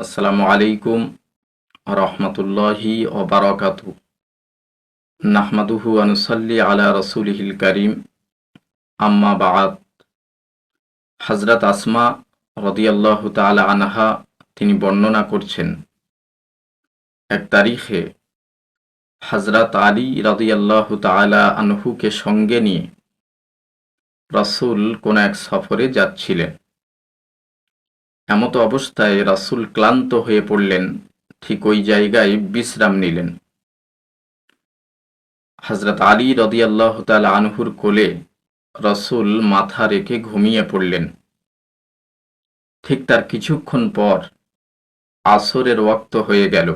আসসালামু আলাইকুম রহমতুল্লাহি ওবারকাত নাহমাদুহু আনুসাল্লি আলা রসুলহিল করিম। আম্মা বাদ। হজরত আসমা রদিয়াল্লাহ তালা আনহা, তিনি বর্ণনা করছেন, এক তারিখে হজরত আলী রদিয়াল্লাহ তালা আনহুকে সঙ্গে নিয়ে রসুল কোন এক সফরে যাচ্ছিলেন। এমতো অবস্থায় রাসুল ক্লান্ত হয়ে পড়লেন, ঠিক ওই জায়গায় বিশ্রাম নিলেন। হজরত আলী রদিয়াল্লাহ তাল আনহুর কোলে রসুল মাথা রেখে ঘুমিয়ে পড়লেন। ঠিক তার কিছুক্ষণ পর আসরের ওয়াক্ত হয়ে গেল।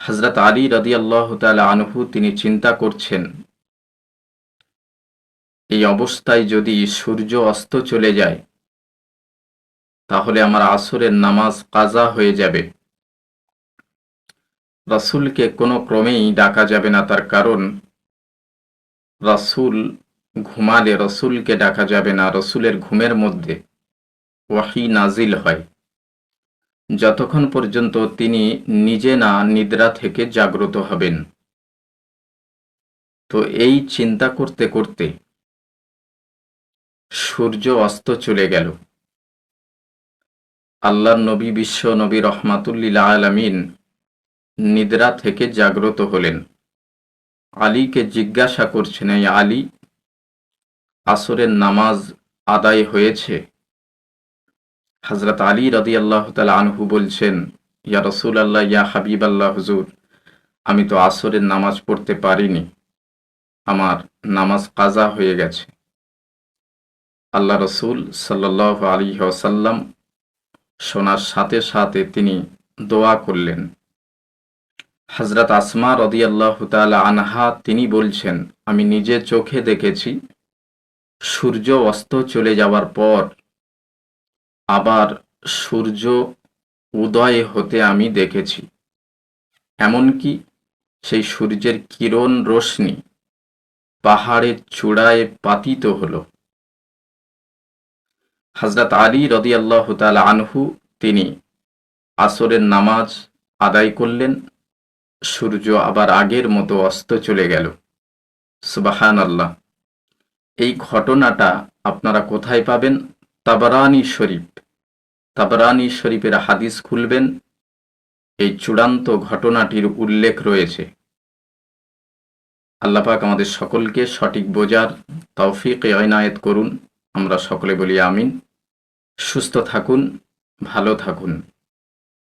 হজরত আলী রদিয়াল্লাহ তাল আনহু তিনি চিন্তা করছেন, এই অবস্থায় যদি সূর্য অস্ত চলে যায় তাহলে আমার আসরের নামাজ কাজা হয়ে যাবে। রাসুলকে কোনো ক্রমেই ডাকা যাবে না, তার কারণ রাসুল ঘুমালে রসুলকে ডাকা যাবে না, রসুলের ঘুমের মধ্যে ওয়াহি নাজিল হয়। যতক্ষণ পর্যন্ত তিনি নিজে না নিদ্রা থেকে জাগ্রত হবেন। তো এই চিন্তা করতে করতে সূর্য অস্ত চলে গেল। আল্লাহ নবী বিশ্ব নবী রহমাতুল্লিল আলমিন নিদ্রা থেকে জাগ্রত হলেন। আলীকে জিজ্ঞাসা করছেন, এই আলী, আসরের নামাজ আদায় হয়েছে? হজরত আলী রদি আল্লাহ তালা আনহু বলছেন, ইয়া রসুল আল্লাহ ইয়া হাবিব আল্লাহ হুজুর, আমি তো আসরের নামাজ পড়তে পারিনি। আমার নামাজ কাজা হয়ে গেছে। আল্লাহ রসুল সাল্লাহ আলী ওসাল্লাম শোনার সাথে সাথে তিনি দোয়া করলেন। হজরত আসমা রদিয়াল্লাহ তালা আনহা তিনি বলছেন, আমি নিজে চোখে দেখেছি, সূর্য অস্ত চলে যাওয়ার পর আবার সূর্য উদয় হতে আমি দেখেছি। এমনকি সেই সূর্যের কিরণ রশ্মি পাহাড়ের চূড়ায় পাতিত হলো। হজরত আলী রদিয়াল্লাহ তাল আনহু তিনি আসরের নামাজ আদায় করলেন। সূর্য আবার আগের মতো অস্ত চলে গেল। সুবাহান আল্লাহ এই ঘটনাটা আপনারা কোথায় পাবেন? তাবারানি শরীফ। তাবারানি শরীফের হাদিস খুলবেন। এই চূড়ান্ত ঘটনাটির উল্লেখ রয়েছে। আল্লাপাক আমাদের সকলকে সঠিক বোঝার তৌফিক এনায়েত করুন। আমরা সকলে বলি আমিন। সুস্থ থাকুন ভালো থাকুন।